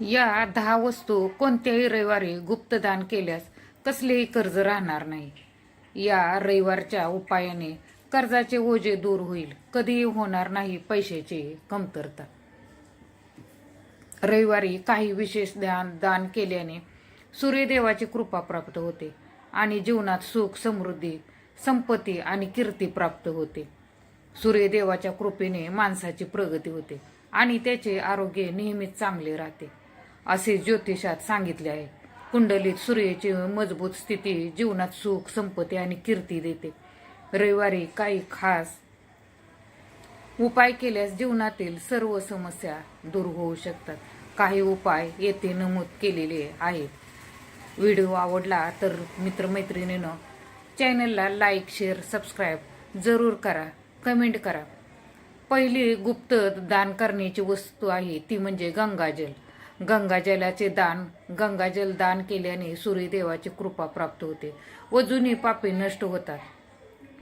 या दहा वस्तू कोणत्याही रविवारी गुप्तदान केल्यास कसलेही कर्ज राहणार नाही. या रविवारच्या उपायाने कर्जाचे ओझे दूर होईल. कधीही होणार नाही पैशाची कमतरता. रविवारी काही विशेष दान दान केल्याने सूर्यदेवाची कृपा प्राप्त होते आणि जीवनात सुख समृद्धी संपत्ती आणि कीर्ती प्राप्त होते. सूर्यदेवाच्या कृपेने माणसाची प्रगती होते आणि त्याचे आरोग्य नेहमीच चांगले राहते. असे ज्योतिषात सांगितले आहे. कुंडलीत सूर्याची मजबूत स्थिती जीवनात सुख संपत्ती आणि कीर्ती देते. रविवारी काही खास उपाय केल्यास जीवनातील सर्व समस्या दूर होऊ शकतात. काही उपाय येथे नमूद केलेले आहेत. व्हिडिओ आवडला तर मित्रमैत्रिणीनं चॅनलला लाईक शेअर सबस्क्राईब जरूर करा. कमेंट करा. पहिली गुप्त दान करण्याची वस्तू आहे ती म्हणजे गंगाजल. गंगाजलाचे दान गंगाजल दान केल्याने सूर्यदेवाची कृपा प्राप्त होते व जुनी पापे नष्ट होतात.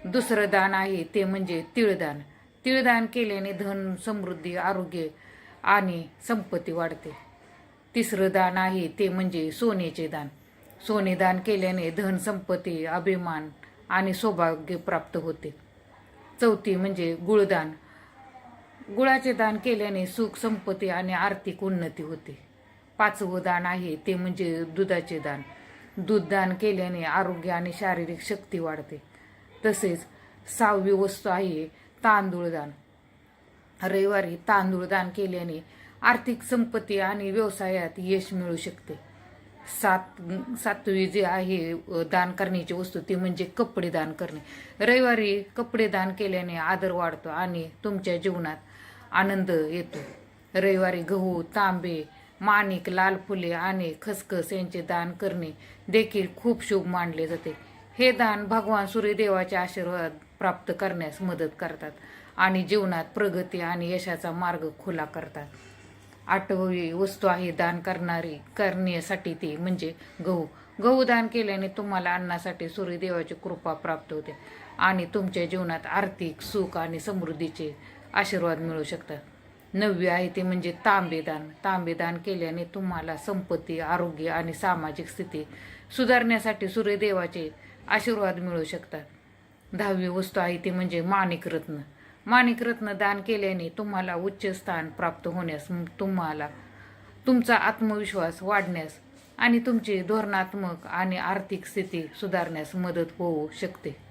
दुसरं दान आहे ते म्हणजे तिळदान. तिळदान केल्याने धन समृद्धी आरोग्य आणि संपत्ती वाढते. तिसरं दान आहे ते म्हणजे सोन्याचे दान. सोने दान केल्याने धन संपत्ती अभिमान आणि सौभाग्य प्राप्त होते. चौथी म्हणजे गुळदान. गुळाचे दान केल्याने सुख संपत्ती आणि आर्थिक उन्नती होते. पाचवं दान आहे ते म्हणजे दुधाचे दान. दूध दान केल्याने आरोग्य आणि शारीरिक शक्ती वाढते. तसेच सहावी वस्तू आहे तांदूळ दान. रविवारी तांदूळ दान केल्याने आर्थिक संपत्ती आणि व्यवसायात यश मिळू शकते. सात सातवी जे आहे दान करण्याची वस्तू ती म्हणजे कपडे दान करणे. रविवारी कपडे दान केल्याने आदर वाढतो आणि तुमच्या जीवनात आनंद येतो. रविवारी गहू तांबे माणिक लाल फुले आणि खसखस यांचे दान करणे देखील खूप शुभ मानले जाते. हे दान भगवान सूर्यदेवाचे आशीर्वाद प्राप्त करण्यास मदत करतात आणि जीवनात प्रगती आणि यशाचा मार्ग खुला करतात. आठवी वस्तू आहे दान करणारी करण्यासाठी ती म्हणजे गहू. गहू दान केल्याने तुम्हाला अन्नासाठी सूर्यदेवाची कृपा प्राप्त होते आणि तुमच्या जीवनात आर्थिक सुख आणि समृद्धीचे आशीर्वाद मिळू शकतात. नववी आहे ते म्हणजे तांबेदान. तांबेदान केल्याने तुम्हाला संपत्ती आरोग्य आणि सामाजिक स्थिती सुधारण्यासाठी सूर्यदेवाचे आशीर्वाद मिळू शकतात. दहावी वस्तू आहे ती म्हणजे माणिक रत्न. माणिक रत्न दान केल्याने तुम्हाला उच्च स्थान प्राप्त होण्यास तुम्हाला तुमचा आत्मविश्वास वाढण्यास आणि तुमची धोरणात्मक आणि आर्थिक स्थिती सुधारण्यास मदत होऊ शकते.